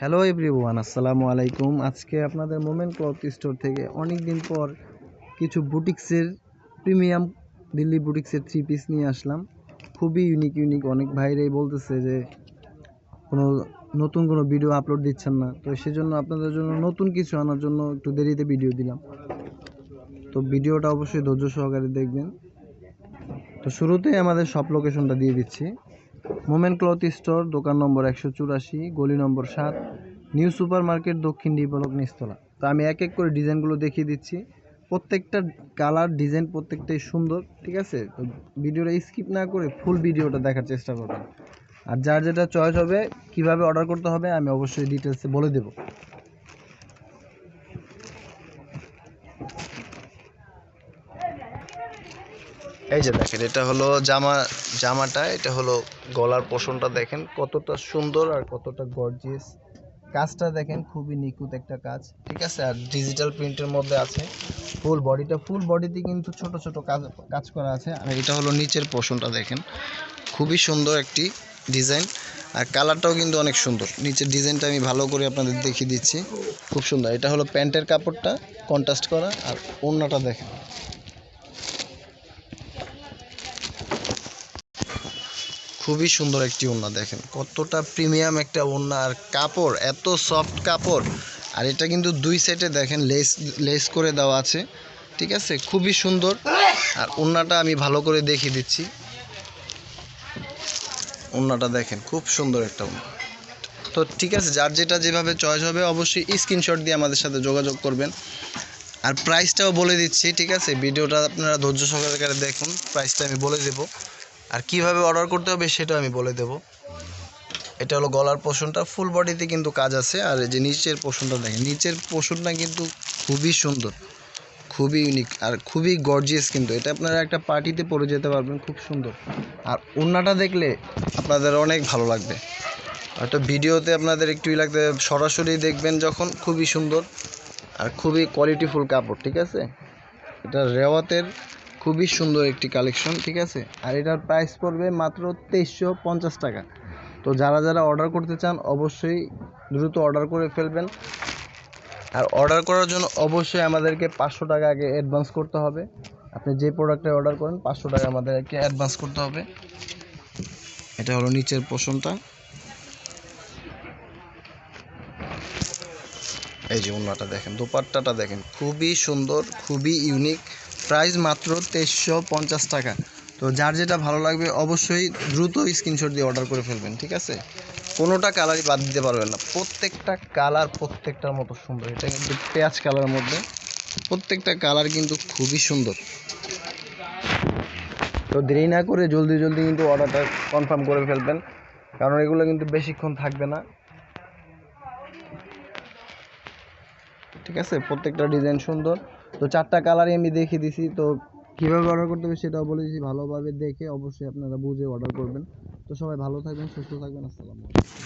Hello everyone আসসালামু আলাইকুম। আজকে আপনাদের মোমেন্ট ক্লথ স্টোর থেকে অনেক দিন পর কিছু বুটিক্সের প্রিমিয়াম দিল্লি বুটিক্সের থ্রি পিস নিয়ে আসলাম। খুবই ইউনিক ইউনিক অনেক ভাইরাই বলতেছে যে কোনো নতুন কোনো ভিডিও আপলোড দিচ্ছেন না। তো সেজন্য আপনাদের জন্য নতুন কিছু আনার জন্য একটু দেরিতে ভিডিও দিলাম। তো ভিডিওটা অবশ্যই ধৈর্য সহকারে দেখবেন। তো শুরুতেই আমাদের সব লোকেশনটা দিয়ে দিচ্ছি। মোমেন্ট ক্লথ স্টোর, দোকান নম্বর একশো চুরাশি, গলি নম্বর সাত, নিউ সুপার মার্কেট দক্ষিণ ডিপলক নিস্তলা তো আমি এক এক করে ডিজাইনগুলো দেখিয়ে দিচ্ছি। প্রত্যেকটা কালার, ডিজাইন প্রত্যেকটাই সুন্দর, ঠিক আছে? তো ভিডিওটা স্কিপ না করে ফুল ভিডিওটা দেখার চেষ্টা করবেন। আর যার যেটা চয়েস হবে, কীভাবে অর্ডার করতে হবে, আমি অবশ্যই ডিটেলসে বলে দেবো। এই যে দেখেন, এটা হলো জামা, জামাটা, এটা হলো গলার পোষণটা দেখেন, কতটা সুন্দর আর কতটা গর্জিয়াস কাজটা দেখেন, খুবই নিখুঁত একটা কাজ, ঠিক আছে? আর ডিজিটাল প্রিন্টের মধ্যে আছে ফুল বডিটা ফুল বডিতে কিন্তু ছোট ছোট কাজ কাজ করা আছে। আর এটা হলো নিচের পোষণটা দেখেন, খুবই সুন্দর একটি ডিজাইন আর কালারটাও কিন্তু অনেক সুন্দর। নিচের ডিজাইনটা আমি ভালো করে আপনাদের দেখিয়ে দিচ্ছি। খুব সুন্দর। এটা হলো প্যান্টের কাপড়টা কন্ট্রাস্ট করা। আর ওড়নাটা দেখেন। খুবই সুন্দর একটি ওড়না দেখেন। কতটা প্রিমিয়াম একটা ওড়না। আর কাপড়, এত সফট কাপড়। আর এটা কিন্তু দুই সাইডে দেখেন লেস লেস করে দেওয়া আছে। ঠিক আছে? খুবই সুন্দর। আর ওড়নাটা আমি ভালো করে দেখিয়ে দিচ্ছি। ওড়নাটা দেখেন, খুব সুন্দর একটা ওড়না। তো ঠিক আছে, যার যেটা যেভাবে চয়েস হবে, অবশ্যই স্ক্রিনশট দিয়ে আমাদের সাথে যোগাযোগ করবেন। আর প্রাইসটাও বলে দিচ্ছি, ঠিক আছে? ভিডিওটা আপনারা ধৈর্য সহকারে দেখুন। প্রাইসটা আমি বলে দেবো। আর কীভাবে অর্ডার করতে হবে সেটা আমি বলে দেব। এটা হলো গলার পোষণটা। ফুল বডিতে কিন্তু কাজ আছে। আর এই যে নিচের পোষণটা দেখেন, নিচের পোষণটা কিন্তু খুবই সুন্দর, খুবই ইউনিক আর খুবই গর্জিয়াস কিন্তু। এটা আপনারা একটা পার্টিতে পরে যেতে পারবেন, খুব সুন্দর। আর ওড়নাটা দেখলে আপনাদের অনেক ভালো লাগবে। হয়তো ভিডিওতে আপনাদের একটুই লাগবে সরাসরি দেখবেন যখন, খুবই সুন্দর আর খুবই কোয়ালিটিফুল কাপড়, ঠিক আছে? এটা রেওয়াতের খুবই সুন্দর একটি কালেকশন, ঠিক আছে? আর এটার প্রাইস পড়বে মাত্র তেইশশো পঞ্চাশ টাকা। তো যারা যারা অর্ডার করতে চান, অবশ্যই দ্রুত অর্ডার করে ফেলবেন। আর অর্ডার করার জন্য অবশ্যই আমাদেরকে পাঁচশো টাকা আগে অ্যাডভান্স করতে হবে। আপনি যে প্রোডাক্টে অর্ডার করেন, পাঁচশো টাকা আমাদেরকে অ্যাডভান্স করতে হবে। এটা হলো নিচের পোষণটা। এই যে ওড়নাটা দেখেন, দোপাট্টাটা দেখেন, খুবই সুন্দর, খুবই ইউনিক প্রাইস মাত্র তেইশশো পঞ্চাশ টাকা। তো যার যেটা ভালো লাগবে অবশ্যই দ্রুত স্ক্রিনশট দিয়ে অর্ডার করে ফেলবেন, ঠিক আছে? কোনোটা কালারই বাদ দিতে পারবেন না। প্রত্যেকটা কালার প্রত্যেকটার মতো সুন্দর। এটা কিন্তু পেঁয়াজ কালারের মধ্যে। প্রত্যেকটা কালার কিন্তু খুবই সুন্দর। তো দেরি না করে জলদি জলদি কিন্তু অর্ডারটা কনফার্ম করে ফেলবেন। কারণ এগুলো কিন্তু বেশিক্ষণ থাকবে না। ঠিক আছে? প্রত্যেকটা ডিজাইন সুন্দর। তো চারটা কালারই আমি দেখিয়ে দিছি। তো কীভাবে অর্ডার করতে হবে সেটাও বলে দিয়েছি ভালোভাবে দেখে অবশ্যই আপনারা বুঝে অর্ডার করবেন। তো সবাই ভালো থাকবেন, সুস্থ থাকবেন। আসসালামু আলাইকুম।